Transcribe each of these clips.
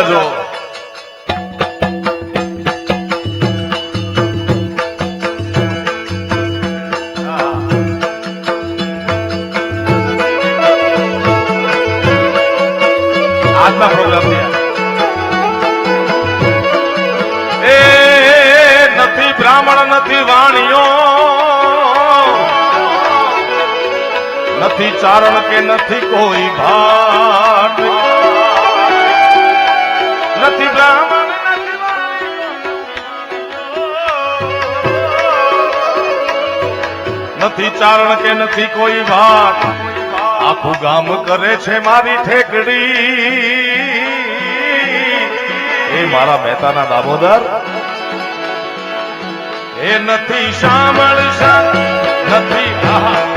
મજા આજના પ્રોગ્રામ એ નથી બ્રાહ્મણ નથી વાણીઓ. નથી ચારણ કે નથી કોઈ ભાટ. નથી ચારણ કે નથી કોઈ વાત. આખું ગામ કરે છે મારી ઠેકડી. એ મારા મહેતાના દામોદર. એ નથી સાંભળશા નથી આહા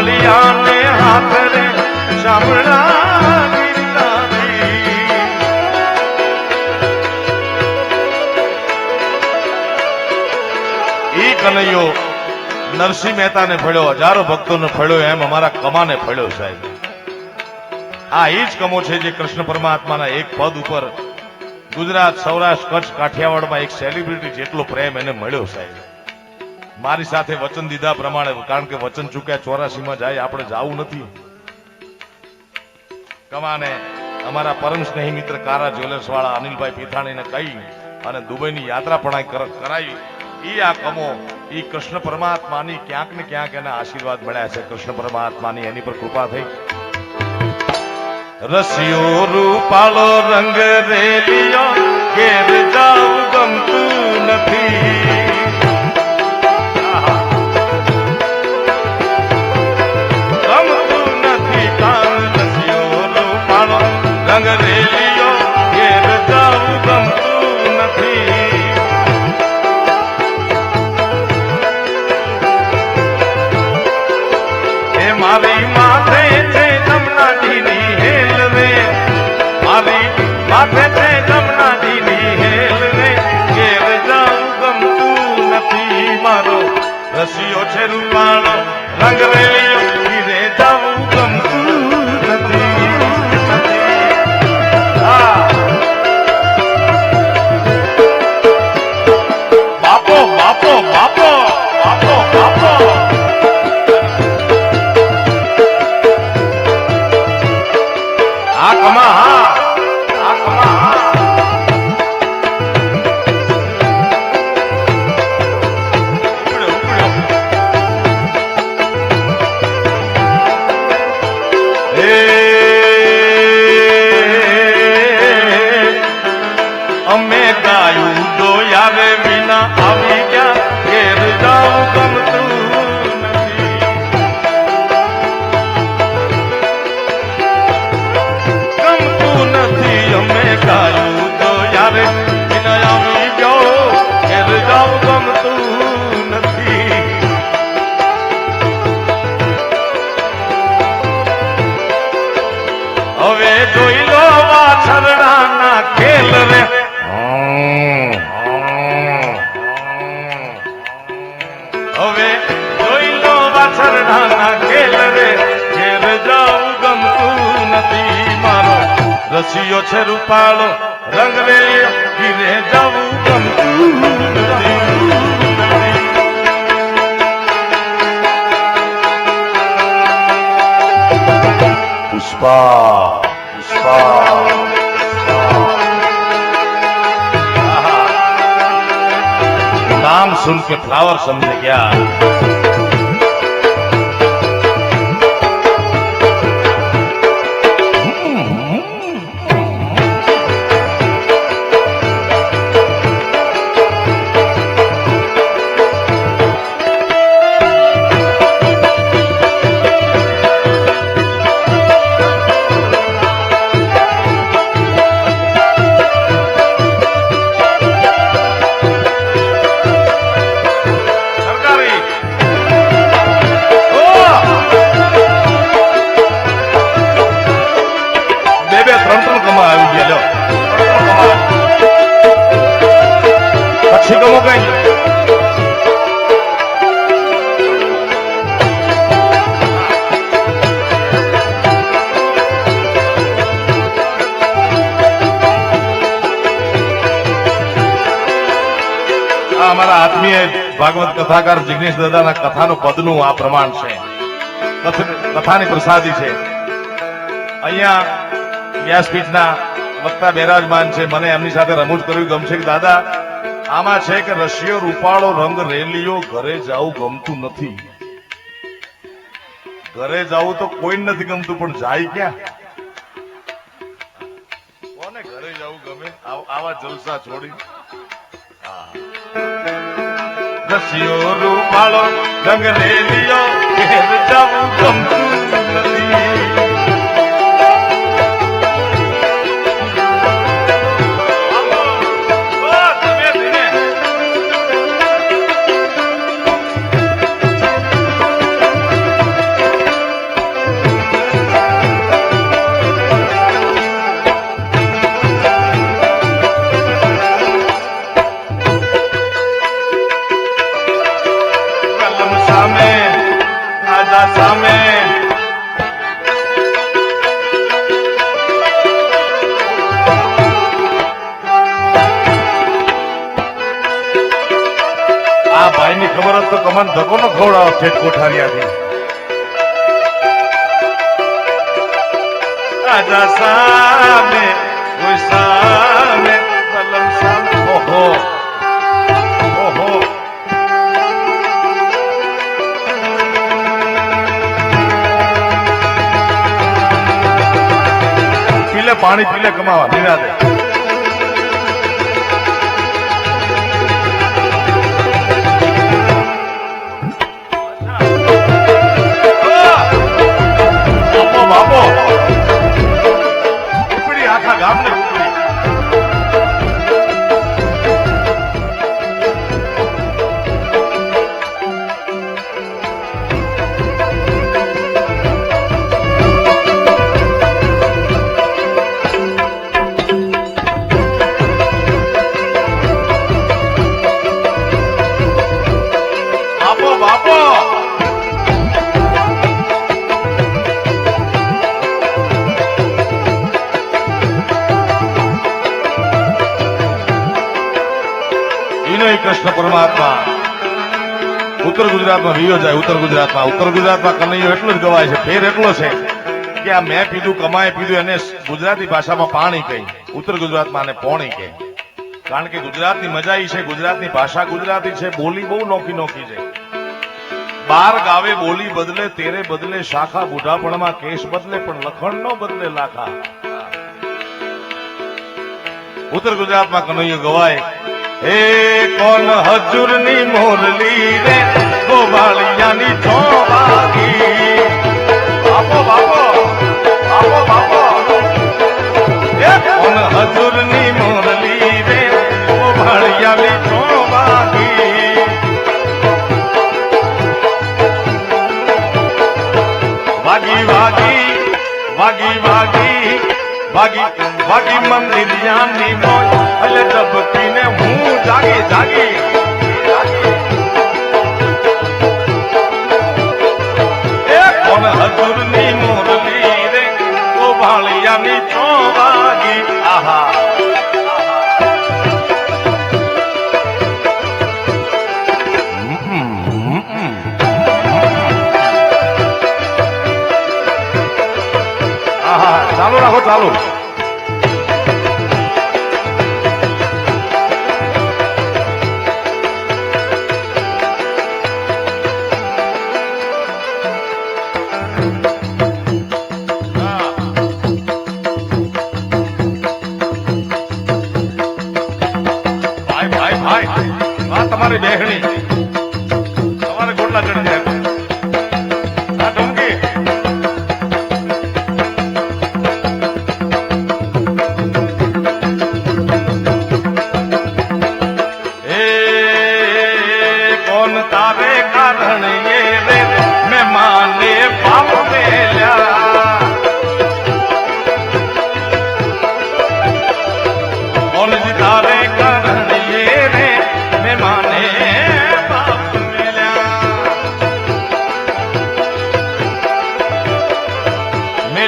સાંભળિયાને હાથ રે ઈ કનૈયો નરસિંહ મહેતાને ફળ્યો હજારો ભક્તોને ફળ્યો એમ અમારા કમાને ફળ્યો સાહેબ. આ એ જ કમો છે જે કૃષ્ણ પરમાત્માના એક પદ ઉપર ગુજરાત સૌરાષ્ટ્ર કચ્છ કાઠિયાવાડમાં એક સેલિબ્રિટી જેટલો પ્રેમ એને મળ્યો સાહેબ. મારી સાથે વચન દીધા પ્રમાણે, કારણ કે વચન ચૂક્યા ચોરાસીમાં જાય, આપણે જવું નથી. કમાને, અમારા પરમ સ્નેહી મિત્ર કારા જ્વેલર્સ વાળા અનિલભાઈ પીથાણીને કહી અને દુબઈની યાત્રા પણ કરાવી. ઈ આ કમો, ઈ કૃષ્ણ પરમાત્માની ક્યાંક ને ક્યાંક એના આશીર્વાદ મળ્યા છે. કૃષ્ણ પરમાત્માની એની પર કૃપા થઈ. રસિયો રૂપાળો રંગ રેલિયો ઘેર જાવ ગમતું ગમતું નથી. એ મારી માથે છે જમનાજીની હેલવે મારી માથે છે છે રૂપાળો રંગ રેલિયો ઘીરે જાવું ગમતું નથી પુષ્પા પુષ્પા नाम सुन के फ्लावर समझ गया આત્મીય ભાગવત કથાકાર જિગ્નેશ દાદાના કથાનું પદનું આ પ્રમાણ છે. કથાની પ્રસાદી છે. અહીંયા વ્યાસપીઠના વક્તા બિરાજમાન છે. મને એમની સાથે રમૂજ કરવી ગમશે કે દાદા, આમાં છે કે રશિયો રૂપાળો રંગ રેલીઓ ઘરે જવું ગમતું નથી. ઘરે જવું તો કોઈ નથી ગમતું, પણ જાય ક્યાં? કોને ઘરે જવું ગમે? આવા જલસા છોડી. રસિયો રૂપાળો ડંગરેલિયો ઘેર જવું ગમતું આ ભાઈની ખબર હોત તો કમાન ધકો નો ખવડાવો ઠેઠ કોઠારિયાથી. આજા સામે સામે ઓહો. પીલે પાણી પીલે કમાવા નિરાદે બાપો બાપો કૃષ્ણ પરમાત્મા. ઉત્તર ગુજરાતમાં વિયો જાય, ઉત્તર ગુજરાતમાં. ઉત્તર ગુજરાતમાં કનૈયો એટલો જ ગવાય છે, ફેર એટલો છે કે આ મેં પીધું કમાય પીધું, એને ગુજરાતી ભાષામાં પાણી કહી. ઉત્તર ગુજરાતમાં આને પોણી કહે. કારણ કે ગુજરાતની મજા એ છે, ગુજરાતની ભાષા ગુજરાતી છે, બોલી બહુ નોખી નોખી છે. બાર ગાવે બોલી બદલે, તેરે બદલે, શાખા બુઢાપણમાં કેસ બદલે, પણ લખણ નો બદલે લાખા. ઉત્તર ગુજરાતમાં કનૈયો ગવાય હે કોણ હજુરની મોરલી રે? ગોવાળિયાની ચોબાગી બાપો બાપો બાપો બાપો. હે કોણ હજુરની મોરલી રે? ગોવાળિયાની ચોબાગી વાગી વાગી વાગી વાગી વાગી વાગી મંદિર યાની મોજ. એટલે દબકીને હું જાગી આહા. ચાલુ રાખો ચાલુ. ભાઈ આ તમારી બેહણી. તમારે ગોળના ચડી જાય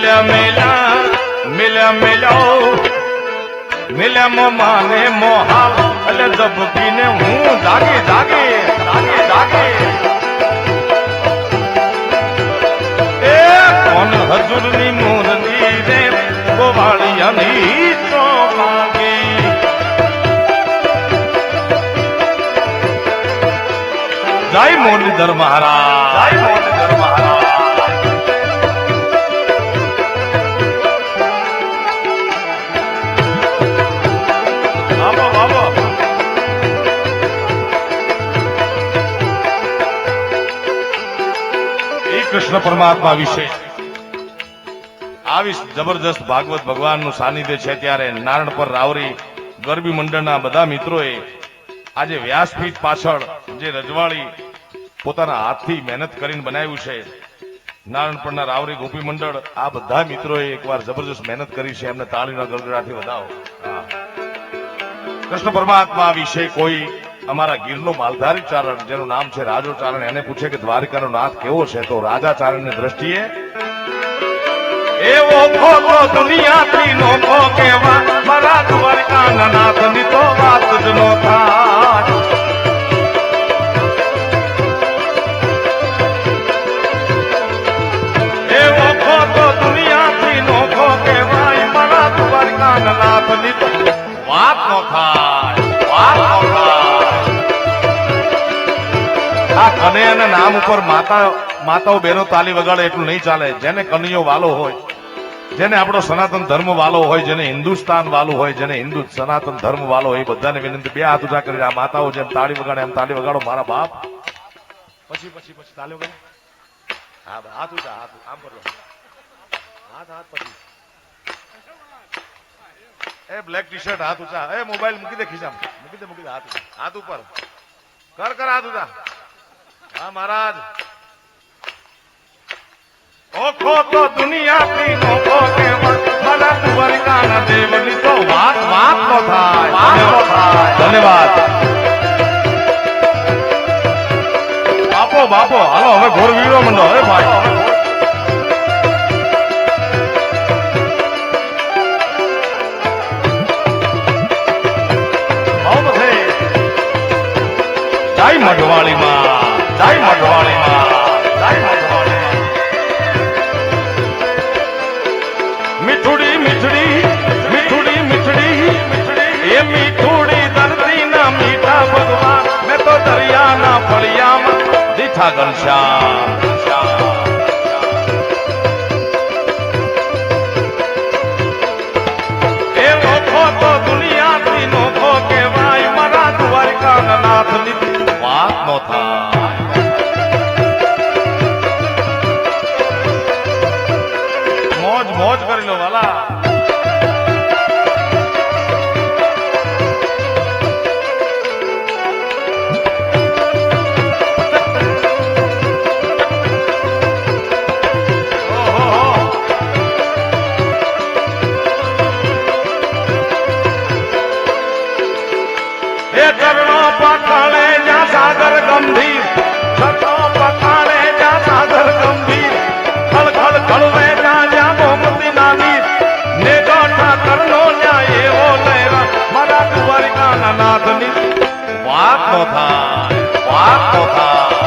મિલ્યા મિલ્યા મિલ મિલો મિલ્યા માને મોહા અલ ઝબકીને હું જાગે જાગે જાગે જાગે એ કોણ હજુરની મૂર્તિ રે ગોવાળિયાની ચોપાગી જય મુરલીધર મહારાજ જય મુરલીધર કૃષ્ણ પરમાત્મા વિશે. આવી જબરજસ્ત ભાગવત ભગવાનનું સાનિધ્ય છે ત્યારે નારણ પર રાવરી, ગરબી મંડળના બધા મિત્રોએ આજે વ્યાસપીઠ પાછળ જે રજવાડી પોતાના હાથથી મહેનત કરીને બનાવ્યું છે નારણપરના રાવરી ગોપી મંડળ, આ બધા મિત્રોએ એકવાર જબરજસ્ત મહેનત કરી છે. એમને તાળીના ગરગડાથી વધાવો. કૃષ્ણ પરમાત્મા વિશે કોઈ અમારા ગીરનો માલધારી ચારણ, જેનું નામ છે રાજો ચારણ, એને પૂછે કે દ્વારિકાનો નાથ કેવો છે? તો રાજા ચારણની દ્રષ્ટિએ, એવો ખોટો દુનિયાથી નોખો કેવા મારા દ્વારકાના નાથની તો વાત જ નો થાય. એવો ખોટો દુનિયાથી નોખો કેવાય મારા દ્વારકાના નાથની વાત નો થાય, વાત આ કનૈયાના નામ ઉપર માતા, માતાઓ બહેનો તાલી વગાડે એટલું નહીં ચાલે. જેને કનૈયો વાલો હોય, જેને આપણો સનાતન ધર્મ વાલો હોય, જેને હિન્દુસ્તાન વાલો હોય, જેને હિન્દુ સનાતન ધર્મ વાલો હોય બધાને વિનંતી, બે હાથ ઉજા કરી આ માતાઓ જેમ તાળી વગાડે, એમ તાળી વગાડો, મારા બાપ. પછી પછી પછી તાળી વગાડે. હા હાથ ઉજા હાથ, આમ કરો હાથ હાથ પછી. એ બ્લેક ટી શર્ટ હાથ ઉચા એ મોબાઈલ મૂકી દે ખીચામાં મૂકી દે મૂકી દે, હાથ હાથ ઉપર. કર કર, હાથ ઊંચા. હા મહારાજ. ઓખો તો દુનિયાથી નોખો કે મારા દ્વારિકાના દેવની તો વાત વાત નો થાય. વાત નો થાય. ધન્યવાદ. બાપો બાપો હાલો હવે ઘોર વીરો મંડો હે ભાઈ. મઢવાળીમાં મીઠુડી, મીઠડી મીઠુડી, મીઠડી. એ મીઠુડી ધરતી ના મીઠા ભગવાન. મેં તો દરિયાના ફળિયામાં દીઠા ઘનશ્યામ. ગંભીર છતો પકડે જા સાગર ગંભીર ખળ ખળ ખળવે જા જા ગોમતી નાની ને ગાંઠા કરનો જા એવો લહેરા, મારા દ્વારિકાના નાથની વાત નો થાય, વાત નો થાય.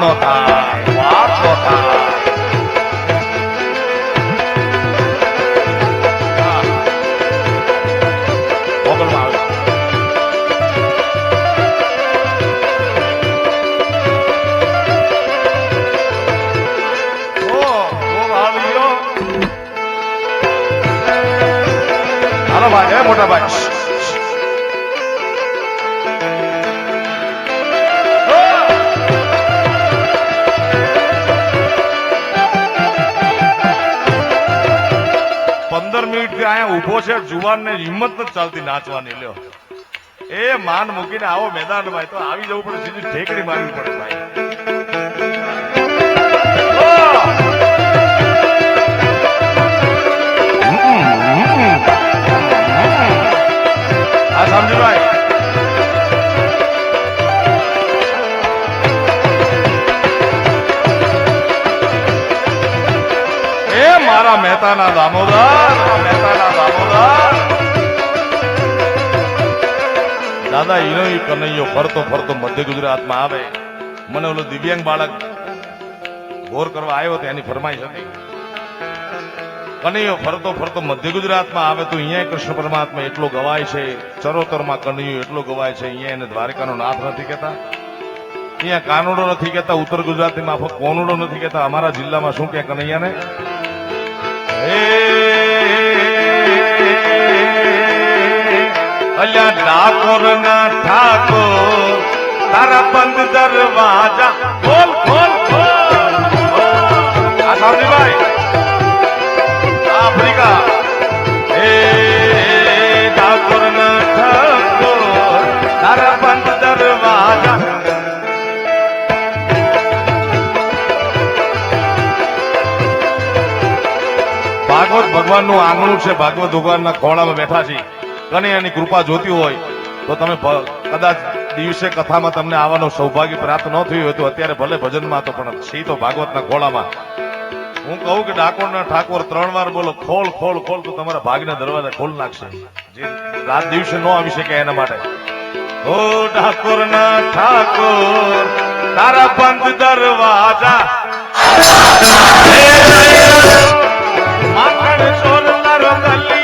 વાત પંદર મિનિટથી અહીંયા ઊભો છે જુવાન ને હિંમત નથી ચાલતી નાચવાની, લ્યો. એ માન મૂકીને આવો મેદાન ભાઈ તો આવી જવું પડે, સીધી ઠેકડી મારવી પડે ભાઈ? મહેતાના દામોદર મહેતાના દામોદર. દાદા એનો કનૈયો ફરતો ફરતો મધ્ય ગુજરાતમાં આવે. મને ઓલો દિવ્યાંગ બાળક ઘોર કરવા આવ્યો તો એની ફરમાઈશ હતી. કનૈયો ફરતો ફરતો મધ્ય ગુજરાતમાં આવે તો અહીંયા કૃષ્ણ પરમાત્મા એટલો ગવાય છે, ચરોતરમાં કનૈયો એટલો ગવાય છે અહીંયા એને દ્વારિકાનો નાથ નથી કહેતા. અહીંયા કાનુડો નથી કહેતા, ઉત્તર ગુજરાતની માફક કોનુડો નથી કહેતા. અમારા જિલ્લામાં શું કે કનૈયાને? અલ્યા ડાકોર ના ઠાકોર તારા બંધ દરવાજા ભગવાનનું આંગણું છે, ભાગવત ભગવાનના ખોળામાં બેઠા છીએ. એની કૃપા જોતી હોય તો તમે કદાચ દિવસે કથામાં તમને આવવાનો સૌભાગ્ય પ્રાપ્ત ન થયું હોય તો અત્યારે ભલે ભજનમાં તો પણ છી તો ભાગવતના ખોળામાં. હું કહું કે ડાકોરના ઠાકોર ત્રણ વાર બોલો, ખોલ ખોલ ખોલ, તો તમારા ભાગના દરવાજા ખોલ નાખશે. જે રાત દિવસે ન આવી શકે એના માટે. ઓ ડાકોરના ઠાકોર, તારા બંધ દરવાજા. সরলার কালী